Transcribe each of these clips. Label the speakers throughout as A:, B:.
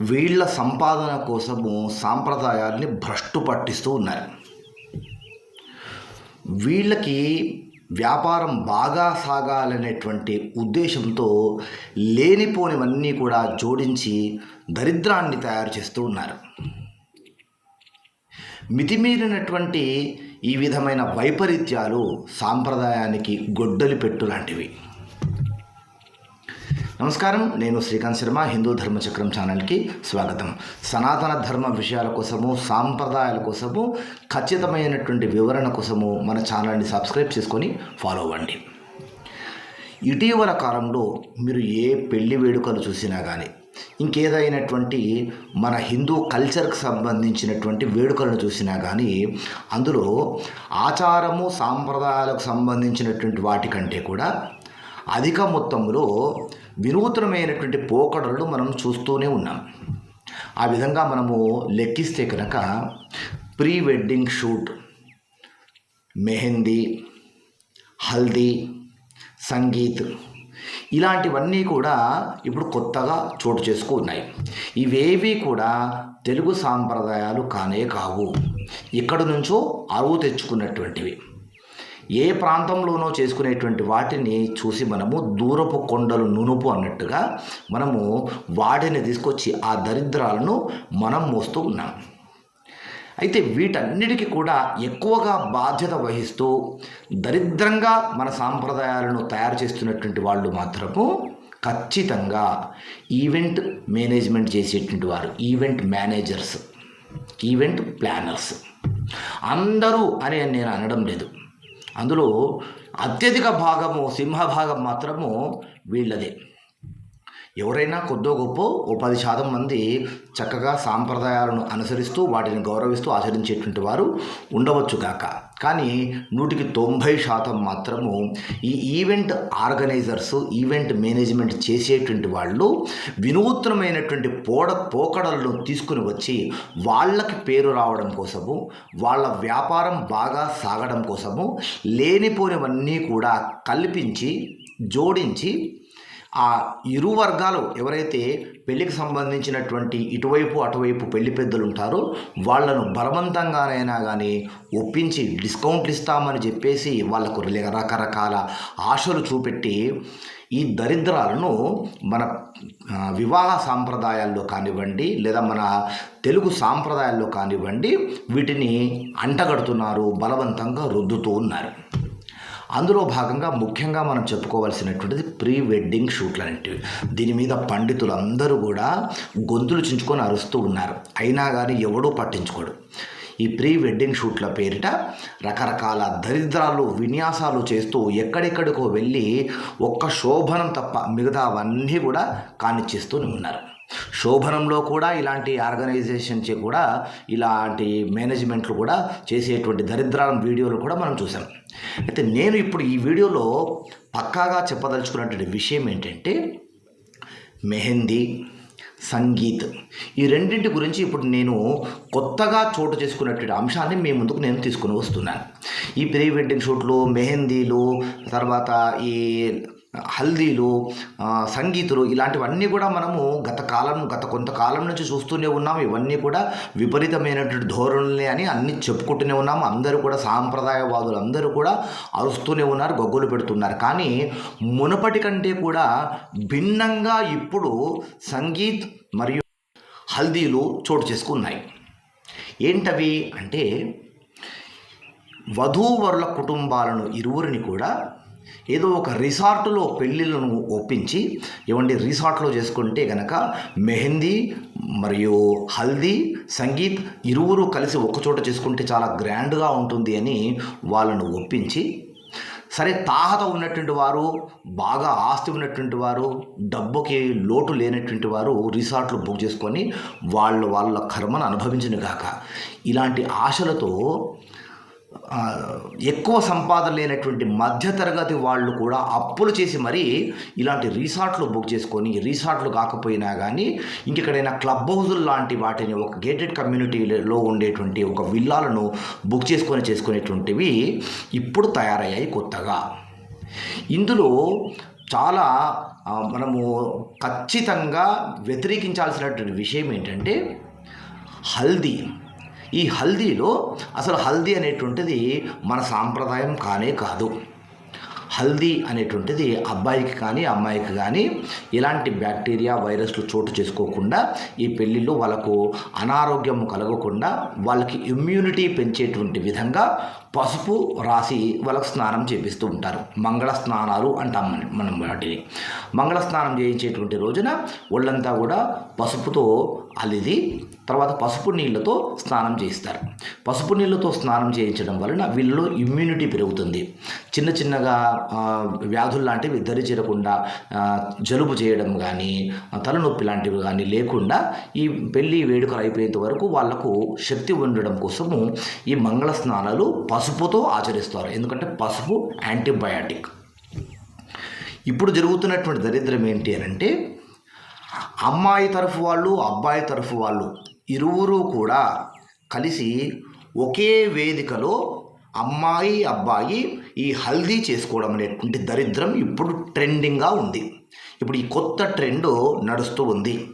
A: వీళ్ళ సంపాదన కోసము సాంప్రదాయాల్ని భ్రష్టు పట్టిస్తూ ఉన్నారు. వీళ్ళకి వ్యాపారం బాగా సాగాలనేటువంటి ఉద్దేశంతో లేనిపోనివన్నీ కూడా జోడించి దరిద్రాన్ని తయారు చేస్తూ ఉన్నారు. మితిమీరినటువంటి ఈ విధమైన వైపరీత్యాలు సాంప్రదాయానికి గొడ్డలి పెట్టు లాంటివి. నమస్కారం. నేను శ్రీకాంత్ శర్మ హిందూ ధర్మచక్రం ఛానల్కి స్వాగతం. సనాతన ధర్మ విషయాల కోసము సాంప్రదాయాల కోసము ఖచ్చితమైనటువంటి వివరణ కోసము మన ఛానల్ని సబ్స్క్రైబ్ చేసుకొని ఫాలో అవ్వండి. ఇటీవల కాలంలో మీరు ఏ పెళ్ళి వేడుకలు చూసినా కానీ ఇంకేదైనటువంటి మన హిందూ కల్చర్కి సంబంధించినటువంటి వేడుకలను చూసినా కానీ అందులో ఆచారము సాంప్రదాయాలకు సంబంధించినటువంటి వాటికంటే కూడా అధిక మొత్తంలో వినూత్నమైనటువంటి పోకడలను మనం చూస్తూనే ఉన్నాం. ఆ విధంగా మనము లెక్కిస్తే కనుక pre wedding shoot mehndi haldi sangeet ఇలాంటివన్నీ కూడా ఇప్పుడు కొత్తగా చోటు చేసుకున్నాయి ఇవేవి కూడా తెలుగు సాంప్రదాయాలు కానే కావు. ఇక్కడి నుంచో అరువు తెచ్చుకున్నటువంటివి. ఏ ప్రాంతంలోనో చేసుకునేటువంటి వాటిని చూసి మనము దూరపు కొండలు నునుపు అన్నట్టుగా మనము వాటిని తీసుకొచ్చి ఆ దరిద్రాలను మనం మోస్తూ ఉన్నాం. అయితే వీటన్నిటికీ కూడా ఎక్కువగా బాధ్యత వహిస్తూ దరిద్రంగా మన సాంప్రదాయాలను తయారు చేస్తున్నటువంటి వాళ్ళు మాత్రము ఖచ్చితంగా ఈవెంట్ మేనేజ్మెంట్ చేసేటువంటి వారు ఈవెంట్ మేనేజర్స్ ఈవెంట్ ప్లానర్స్. అందరూ అని నేను అనడం లేదు. అందులో అత్యధిక భాగము సింహభాగం మాత్రము వీళ్ళదే. ఎవరైనా కొద్దో గొప్ప ఓ పది శాతం మంది చక్కగా సాంప్రదాయాలను అనుసరిస్తూ వాటిని గౌరవిస్తూ ఆచరించేటువంటి వారు ఉండవచ్చు కాక కానీ నూటికి తొంభై శాతం మాత్రము ఈ ఈవెంట్ ఆర్గనైజర్స్ ఈవెంట్ మేనేజ్మెంట్ చేసేటువంటి వాళ్ళు వినూత్నమైనటువంటి పోడ పోకడలను తీసుకుని వచ్చి వాళ్ళకి పేరు రావడం కోసము వాళ్ళ వ్యాపారం బాగా సాగడం కోసము లేనిపోనివన్నీ కూడా కల్పించి జోడించి ఆ ఇరు వర్గాలు ఎవరైతే పెళ్ళికి సంబంధించినటువంటి ఇటువైపు అటువైపు పెళ్ళి పెద్దలు ఉంటారో వాళ్ళను బలవంతంగానైనా కానీ ఒప్పించి డిస్కౌంట్లు ఇస్తామని చెప్పేసి వాళ్ళకు రకరకాల ఆశలు చూపెట్టి ఈ దరిద్రాలను మన వివాహ సాంప్రదాయాల్లో కానివ్వండి లేదా మన తెలుగు సాంప్రదాయాల్లో కానివ్వండి వీటిని అంటగడుతున్నారు బలవంతంగా రుద్దుతూ ఉన్నారు. అందులో భాగంగా ముఖ్యంగా మనం చెప్పుకోవాల్సినటువంటిది ప్రీ వెడ్డింగ్ షూట్లు అనేటివి దీని మీద పండితులు అందరూ కూడా గొంతులు చించుకొని అరుస్తూ ఉన్నారు. అయినా కానీ ఎవడూ పట్టించుకోడు. ఈ ప్రీ వెడ్డింగ్ షూట్ల పేరిట రకరకాల దరిద్రాలు విన్యాసాలు చేస్తూ ఎక్కడెక్కడికో వెళ్ళి ఒక్క శోభనం తప్ప మిగతావన్నీ కూడా కానిచ్చేస్తూనే ఉన్నారు. శోభనంలో కూడా ఇలాంటి ఆర్గనైజేషన్ చే కూడా ఇలాంటి మేనేజ్మెంట్లు కూడా చేసేటువంటి దరిద్రాల వీడియోలు కూడా మనం చూసాం అయితే నేను ఇప్పుడు ఈ వీడియోలో పక్కాగా చెప్పదలుచుకున్నటువంటి విషయం ఏంటంటే మెహందీ సంగీత్ ఈ రెండింటి గురించి ఇప్పుడు నేను కొత్తగా చోటు చేసుకున్నటువంటి అంశాన్ని మీ ముందుకు నేను తీసుకుని వస్తున్నాను. ఈ ప్రీ వెడ్డింగ్ షూట్లు మెహందీలు తర్వాత ఈ హల్దీలు సంగీతులు ఇలాంటివన్నీ కూడా మనము గత కాలం గత కొంతకాలం నుంచి చూస్తూనే ఉన్నాం. ఇవన్నీ కూడా విపరీతమైనటువంటి ధోరణులే అని అన్ని చెప్పుకుంటూనే ఉన్నాము అందరూ కూడా సాంప్రదాయవాదులు అందరూ కూడా అరుస్తూనే ఉన్నారు గొగ్గులు పెడుతున్నారు. కానీ మునపటి కంటే కూడా భిన్నంగా ఇప్పుడు సంగీత్ మరియు హల్దీలు చోటు చేసుకున్నాయి. ఏంటవి అంటే వధూవరుల కుటుంబాలను ఇరువురిని కూడా ఏదో ఒక రిసార్ట్లో పెళ్ళిళ్ళను ఒప్పించి ఇవ్వండి రిసార్ట్లో చేసుకుంటే కనుక మెహందీ మరియు హల్దీ సంగీత్ ఇరువురు కలిసి ఒకచోట చేసుకుంటే చాలా గ్రాండ్గా ఉంటుంది అని వాళ్ళను ఒప్పించి సరే తాహత ఉన్నటువంటి వారు బాగా ఆస్తి ఉన్నటువంటి వారు డబ్బుకి లోటు లేనటువంటి వారు రిసార్ట్లు బుక్ చేసుకొని వాళ్ళు వాళ్ళ కర్మను అనుభవించిన గాక. ఇలాంటి ఆశలతో ఎక్కువ సంపాదన లేనటువంటి మధ్యతరగతి వాళ్ళు కూడా అప్పులు చేసి మరీ ఇలాంటి రీసార్ట్లు బుక్ చేసుకొని రీసార్ట్లు కాకపోయినా కానీ ఇంకెక్కడైనా క్లబ్ హౌజులు లాంటి వాటిని ఒక గేటెడ్ కమ్యూనిటీలో ఉండేటువంటి ఒక విల్లాలను బుక్ చేసుకొని చేసుకునేటువంటివి ఇప్పుడు తయారయ్యాయి కొత్తగా. ఇందులో చాలా మనము ఖచ్చితంగా వ్యతిరేకించాల్సినటువంటి విషయం ఏంటంటే హల్దీ. ఈ హల్దీలో అసలు హల్దీ అనేటువంటిది మన సాంప్రదాయం కానే కాదు. హల్దీ అనేటువంటిది అబ్బాయికి కానీ అమ్మాయికి కానీ ఎలాంటి బ్యాక్టీరియా వైరస్లు చోటు చేసుకోకుండా ఈ పెళ్ళిళ్ళు వాళ్ళకు అనారోగ్యం కలగకుండా వాళ్ళకి ఇమ్యూనిటీ పెంచేటువంటి విధంగా పసుపు రాసి వాళ్ళకు స్నానం చేపిస్తూ ఉంటారు. మంగళ స్నానాలు అంటాం మనం మనం వాటిని. మంగళ స్నానం చేయించేటువంటి రోజున ఒళ్ళంతా కూడా పసుపుతో అలిది తర్వాత పసుపు నీళ్ళతో స్నానం చేయిస్తారు. పసుపు నీళ్ళతో స్నానం చేయించడం వలన వీళ్ళలో ఇమ్యూనిటీ పెరుగుతుంది. చిన్న చిన్నగా వ్యాధులు లాంటివి దరి చేరకుండా జలుబు చేయడం కానీ తలనొప్పి లాంటివి కానీ లేకుండా ఈ పెళ్ళి వేడుకలు అయిపోయేంత వరకు వాళ్ళకు శక్తి ఉండడం కోసము ఈ మంగళ స్నానాలు పసుపుతో ఆచరిస్తారు. ఎందుకంటే పసుపు యాంటీబయాటిక్. ఇప్పుడు జరుగుతున్నటువంటి దరిద్రం ఏంటి అని అంటే అమ్మాయి తరఫు వాళ్ళు అబ్బాయి తరఫు వాళ్ళు ఇరువురు కూడా కలిసి ఒకే వేదికలో అమ్మాయి అబ్బాయి ఈ హల్దీ చేసుకోవడం అనేటువంటి దరిద్రం ఇప్పుడు ట్రెండింగ్గా ఉంది. ఇప్పుడు ఈ కొత్త ట్రెండ్ నడుస్తూ ఉంది.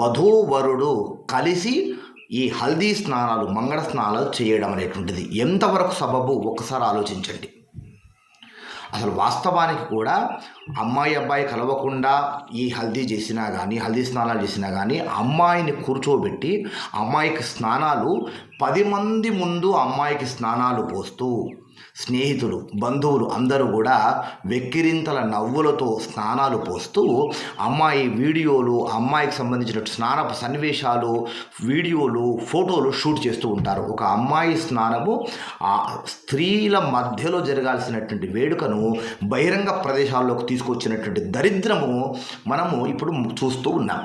A: వధూవరుడు కలిసి ఈ హల్దీ స్నానాలు మంగళ స్నానాలు చేయడం అనేటువంటిది. ఎంతవరకు సబబు? ఒకసారి ఆలోచించండి. అసలు వాస్తవానికి కూడా అమ్మాయి అబ్బాయి కలవకుండా ఈ హల్దీ చేసినా కానీ హల్దీ స్నానాలు చేసినా కానీ అమ్మాయిని కూర్చోబెట్టి అమ్మాయికి స్నానాలు పది మంది ముందు అమ్మాయికి స్నానాలు పోస్తూ స్నేహితులు బంధువులు అందరూ కూడా వెక్కిరింతల నవ్వులతో స్నానాలు పోస్తూ అమ్మాయి వీడియోలు అమ్మాయికి సంబంధించిన స్నానపు సన్నివేశాలు వీడియోలు ఫోటోలు షూట్ చేస్తూ ఉంటారు. ఒక అమ్మాయి స్నానము ఆ స్త్రీల మధ్యలో జరగాల్సినటువంటి వేడుకను బహిరంగ ప్రదేశాల్లోకి తీసుకొచ్చినటువంటి దరిద్రము మనము ఇప్పుడు చూస్తూ ఉన్నాం.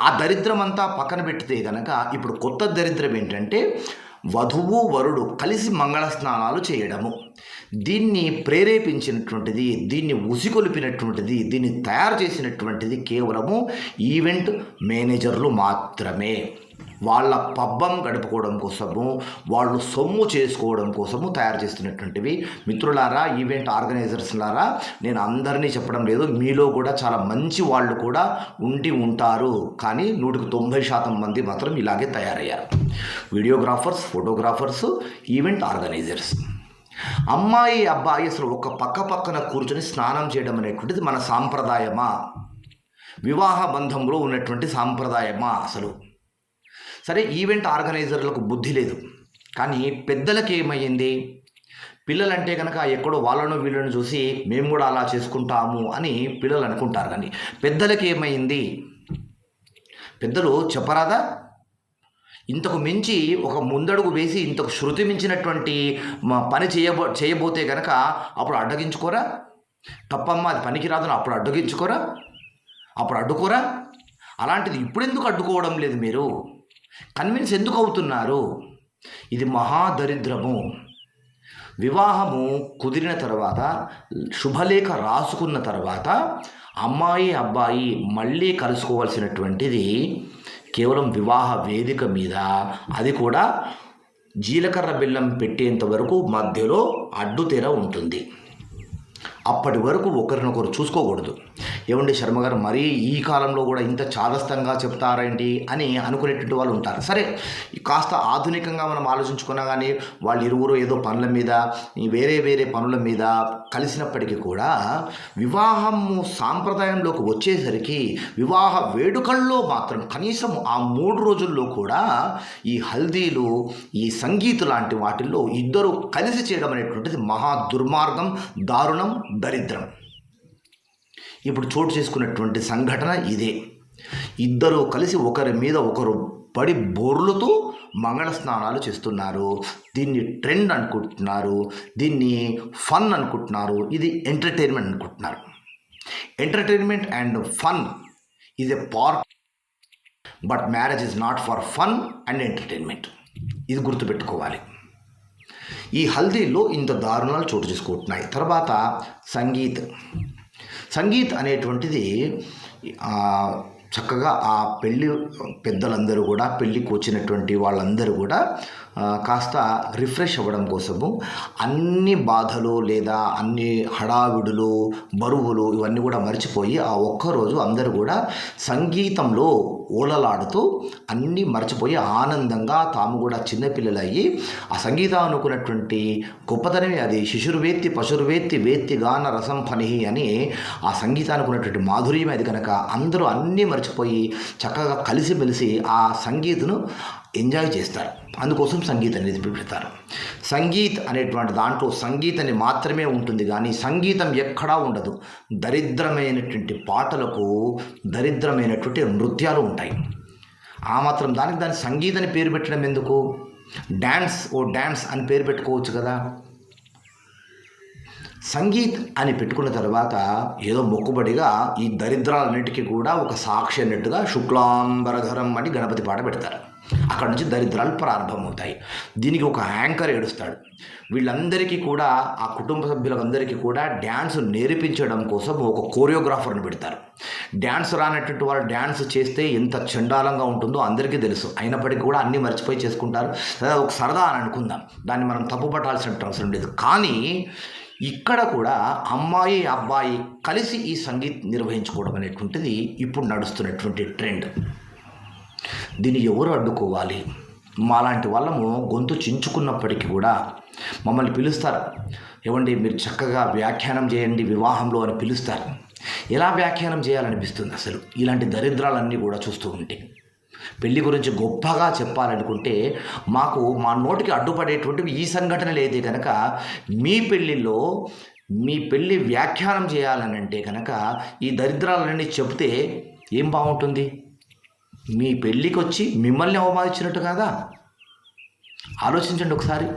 A: ఆ దరిద్రం అంతా పక్కన పెడితే కనుక ఇప్పుడు కొత్త దరిద్రం ఏంటంటే వధువు వరుడు కలిసి మంగళ స్నానాలు చేయడము. దీన్ని ప్రేరేపించినటువంటిది దీన్ని ఉసిగొలిపినటువంటిది దీన్ని తయారు చేసినటువంటిది కేవలము ఈవెంట్ మేనేజర్లు మాత్రమే. వాళ్ళ పబ్బం గడుపుకోవడం కోసము వాళ్ళు సొమ్ము చేసుకోవడం కోసము తయారు చేస్తున్నటువంటివి. మిత్రులారా ఈవెంట్ ఆర్గనైజర్స్లారా నేను అందరినీ చెప్పడం లేదు. మీలో కూడా చాలా మంచి వాళ్ళు కూడా ఉండి ఉంటారు. కానీ నూటికి తొంభై శాతం మంది మాత్రం ఇలాగే తయారయ్యారు. Videographers photographers event organizers. అమ్మాయి అబ్బాయి అసలు ఒక పక్క పక్కన కూర్చొని స్నానం చేయడం అనేటువంటిది మన సాంప్రదాయమా? వివాహ బంధంలో ఉన్నటువంటి సాంప్రదాయమా అసలు? సరే ఈవెంట్ ఆర్గనైజర్లకు బుద్ధి లేదు. కానీ పెద్దలకు ఏమయ్యింది? పిల్లలంటే కనుక ఎక్కడో వాళ్ళను వీళ్ళను చూసి మేము కూడా అలా చేసుకుంటాము అని పిల్లలు అనుకుంటారు కానీ పెద్దలకి ఏమైంది పెద్దలు చెప్పరాదా? ఇంతకు మించి ఒక ముందడుగు వేసి ఇంతకు శృతి మించినటువంటి పని చేయబో చేయబోతే కనుక అప్పుడు అడ్డగించుకోరా? తప్పమ్మ అది పనికిరాదని అప్పుడు అడ్డగించుకోరా? అప్పుడు అడ్డుకోరా? అలాంటిది ఇప్పుడెందుకు అడ్డుకోవడం లేదు మీరు? కన్విన్స్ ఎందుకు అవుతున్నారు? ఇది మహాదరిద్రము. వివాహము కుదిరిన తర్వాత శుభలేఖ రాసుకున్న తర్వాత అమ్మాయి అబ్బాయి మళ్ళీ కలుసుకోవాల్సినటువంటిది కేవలం వివాహ వేదిక మీద అది కూడా జీలకర్ర బెల్లం పెట్టేంత వరకు మధ్యలో అడ్డుతెర ఉంటుంది. అప్పటి వరకు ఒకరినొకరు చూసుకోకూడదు. ఏమండి శర్మగారు మరీ ఈ కాలంలో కూడా ఇంత చాదస్తంగా చెప్తారేంటి అని అనుకునేటువంటి వాళ్ళు ఉంటారు. సరే కాస్త ఆధునికంగా మనం ఆలోచించుకున్నా కానీ వాళ్ళు ఇరువురు ఏదో పనుల మీద ఈ వేరే వేరే పనుల మీద కలిసినప్పటికీ కూడా వివాహము సాంప్రదాయంలోకి వచ్చేసరికి వివాహ వేడుకల్లో మాత్రం కనీసం ఆ మూడు రోజుల్లో కూడా ఈ హల్దీలు ఈ సంగీత్ లాంటి వాటిల్లో ఇద్దరు కలిసి చేయడం అనేటువంటిది మహా దుర్మార్గం దారుణం దరిద్రం. ఇప్పుడు చోటు చేసుకున్నటువంటి సంఘటన ఇదే. ఇద్దరు కలిసి ఒకరి మీద ఒకరు పడి బోర్లుతూ మంగళ స్నానాలు చేస్తున్నారు. దీన్ని ట్రెండ్ అనుకుంటున్నారు. దీన్ని ఫన్ అనుకుంటున్నారు. ఇది ఎంటర్టైన్మెంట్ అనుకుంటున్నారు. Entertainment and fun is a part but marriage is not for fun and entertainment. ఇది గుర్తుపెట్టుకోవాలి. ఈ హల్దీలో ఇంత దారుణాలు చోటు చేసుకుంటున్నాయి. తర్వాత సంగీత్. సంగీత్ అనేటువంటిది చక్కగా ఆ పెళ్ళి పెద్దలందరూ కూడా పెళ్ళికి వచ్చినటువంటి వాళ్ళందరూ కూడా కాస్త రిఫ్రెష్ అవ్వడం కోసము అన్ని బాధలు లేదా అన్ని హడావిడులు బరువులు ఇవన్నీ కూడా మర్చిపోయి ఆ ఒక్కరోజు అందరూ కూడా సంగీతంలో ఓలలాడుతూ అన్నీ మర్చిపోయి ఆనందంగా తాము కూడా చిన్నపిల్లలయ్యి ఆ సంగీతం అనుకున్నటువంటి గొప్పతనమే అది. శిశుర్వేత్తి పశుర్వేత్తి వేత్తి గాన రసం పని అని ఆ సంగీతానికి ఉన్నటువంటి మాధుర్యం అది కనుక అందరూ అన్నీ మర్చిపోయి చక్కగా కలిసిమెలిసి ఆ సంగీతను ఎంజాయ్ చేస్తారు. అందుకోసం సంగీతం అనేది పెడతారు. సంగీత్ అనేటువంటి దాంట్లో సంగీతని మాత్రమే ఉంటుంది కానీ సంగీతం ఎక్కడా ఉండదు. దరిద్రమైనటువంటి పాటలకు దరిద్రమైనటువంటి నృత్యాలు ఉంటాయి. ఆ మాత్రం దానికి దాని సంగీతని పేరు పెట్టడం ఎందుకు? డ్యాన్స్ ఓ డ్యాన్స్ అని పేరు పెట్టుకోవచ్చు కదా. సంగీత్ అని పెట్టుకున్న తర్వాత ఏదో మొక్కుబడిగా ఈ దరిద్రాలన్నిటికీ కూడా ఒక సాక్షి అన్నట్టుగా శుక్లాంబరధరం అని గణపతి పాట పెడతారు. అక్కడ నుంచి దరిద్రాలు ప్రారంభమవుతాయి. దీనికి ఒక యాంకర్ ఏడుస్తాడు. వీళ్ళందరికీ కూడా ఆ కుటుంబ సభ్యులందరికీ కూడా డ్యాన్స్ నేర్పించడం కోసం ఒక కోరియోగ్రాఫర్ని పెడతారు. డ్యాన్స్ రానటువంటి వాళ్ళు డ్యాన్స్ చేస్తే ఎంత చండాలంగా ఉంటుందో అందరికీ తెలుసు. అయినప్పటికీ కూడా అన్నీ మర్చిపోయి చేసుకుంటారు. ఒక సరదా అని అనుకుందాం. దాన్ని మనం తప్పు పట్టాల్సిన అవసరం లేదు. కానీ ఇక్కడ కూడా అమ్మాయి అబ్బాయి కలిసి ఈ సంగీత్ నిర్వహించుకోవడం అనేటువంటిది ఇప్పుడు నడుస్తున్నటువంటి ట్రెండ్. దీన్ని ఎవరు అడ్డుకోవాలి? మాలాంటి వాళ్ళము గొంతు చించుకున్నప్పటికీ కూడా మమ్మల్ని పిలుస్తారు. ఏమండి మీరు చక్కగా వ్యాఖ్యానం చేయండి వివాహంలో అని పిలుస్తారు. ఎలా వ్యాఖ్యానం చేయాలనిపిస్తుంది అసలు? ఇలాంటి దరిద్రాలన్నీ కూడా చూస్తూ ఉంటే. పెళ్ళి గురించి గొప్పగా చెప్పాలనుకుంటే మాకు మా నోటికి అడ్డుపడేటువంటివి ఈ సంఘటనలు అయితే కనుక మీ పెళ్ళిలో మీ పెళ్ళి వ్యాఖ్యానం చేయాలని అంటే కనుక ఈ దరిద్రాలన్నీ చెప్తే ఏం బాగుంటుంది? మీ పెళ్ళికి వచ్చి మిమ్మల్ని అవమానించినట్టు కాదా? ఆలోచించండి ఒకసారి.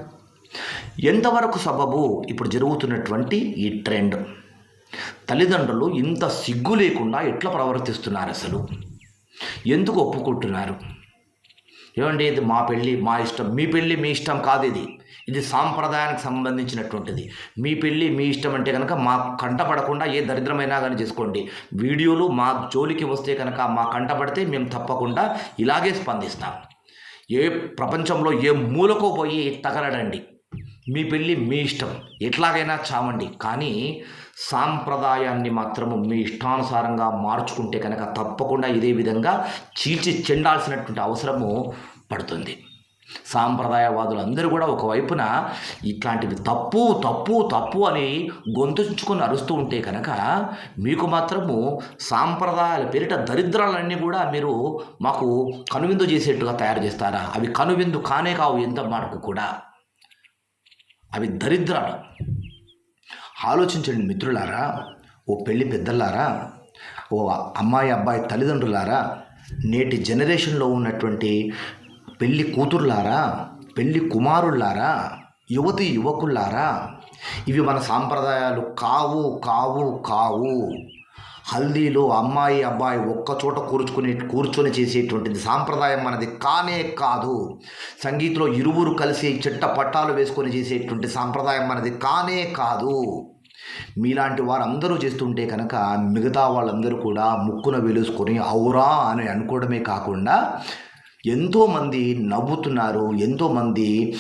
A: ఎంతవరకు సబబు ఇప్పుడు జరుగుతున్నటువంటి ఈ ట్రెండ్? తల్లిదండ్రులు ఇంత సిగ్గు లేకుండా ఎట్లా ప్రవర్తిస్తున్నారు అసలు? ఎందుకు ఒప్పుకుంటున్నారు? ఏమండి ఇది మా పెళ్ళి మా ఇష్టం. మీ పెళ్ళి మీ ఇష్టం కాదు ఇది. ఇది సాంప్రదాయానికి సంబంధించినటువంటిది. మీ పెళ్ళి మీ ఇష్టం అంటే కనుక మా కంటపడకుండా ఏ దరిద్రమైనా కానీ చేసుకోండి. వీడియోలు మా జోలికి వస్తే కనుక మా కంటపడితే మేము తప్పకుండా ఇలాగే స్పందిస్తాం. ఏ ప్రపంచంలో ఏ మూలకు పోయి తగలడండి. మీ పెళ్ళి మీ ఇష్టం. ఎట్లాగైనా చావండి. కానీ సాంప్రదాయాన్ని మాత్రము మీ ఇష్టానుసారంగా మార్చుకుంటే కనుక తప్పకుండా ఇదే విధంగా చీల్చి చెండాల్సినటువంటి అవసరము పడుతుంది. సాంప్రదాయవాదులు అందరూ కూడా ఒకవైపున ఇట్లాంటివి తప్పు తప్పు తప్పు అని గొంతుంచుకొని అరుస్తూ ఉంటే కనుక మీకు మాత్రము సాంప్రదాయాల పేరిట దరిద్రాలన్నీ కూడా మీరు మాకు కనువిందు చేసేట్టుగా తయారు చేస్తారా? అవి కనువిందు కానే కావు ఎంత మనకు కూడా. అవి దరిద్రాలు. ఆలోచించండి మిత్రులారా ఓ పెళ్ళి పెద్దలారా ఓ అమ్మాయి అబ్బాయి తల్లిదండ్రులారా నేటి జనరేషన్లో ఉన్నటువంటి పెళ్ళి కూతుర్లారా పెళ్ళి కుమారుల్లారా యువతి యువకుల్లారా ఇవి మన సాంప్రదాయాలు కావు కావు కావు. హల్దీలో అమ్మాయి అబ్బాయి ఒక్క చోట కూర్చుకునే కూర్చొని చేసేటువంటిది సాంప్రదాయం మనది. కానే కాదు. సంగీతంలో ఇరువురు కలిసి చెట్ట పట్టాలు వేసుకొని చేసేటువంటి సాంప్రదాయం మనది. కానే కాదు. మీలాంటి వారందరూ చేస్తుంటే కనుక మిగతా వాళ్ళందరూ కూడా ముక్కున వెలుసుకొని అవురా అని అనుకోవడమే కాకుండా ఎంతోమంది నవ్వుతున్నారు ఎంతోమంది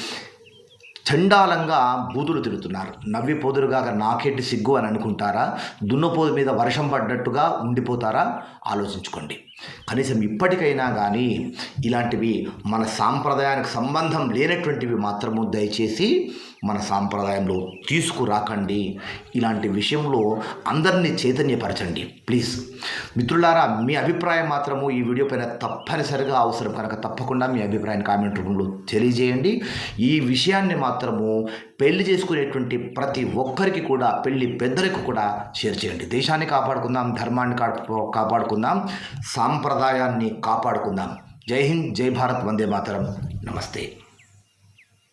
A: చండాలంగా బూతులు తిరుగుతున్నారు. నవ్వి పోదురుగా నాకెట్టి సిగ్గు అని అనుకుంటారా? దున్నపోదు మీద వర్షం పడ్డట్టుగా ఉండిపోతారా? ఆలోచించుకోండి. కనీసం ఇప్పటికైనా కానీ ఇలాంటివి మన సాంప్రదాయానికి సంబంధం లేనటువంటివి మాత్రము దయచేసి మన సాంప్రదాయంలో తీసుకురాకండి. ఇలాంటి విషయంలో అందరినీ చైతన్యపరచండి. ప్లీజ్. మిత్రులారా మీ అభిప్రాయం మాత్రము ఈ వీడియో పైన తప్పనిసరిగా అవసరం కనుక తప్పకుండా మీ అభిప్రాయాన్ని కామెంట్ రూపంలో తెలియజేయండి. ఈ విషయాన్ని మాత్రము పెళ్ళి చేసుకునేటువంటి ప్రతి ఒక్కరికి కూడా పెళ్ళి పెద్దలకు కూడా షేర్ చేయండి. దేశాన్ని కాపాడుకుందాం ధర్మాన్ని కాపాడుకుందాం సాంప్రదాయాన్ని కాపాడుకుందాం. జై హింద్ జై భారత్ వందే మాతరం. నమస్తే.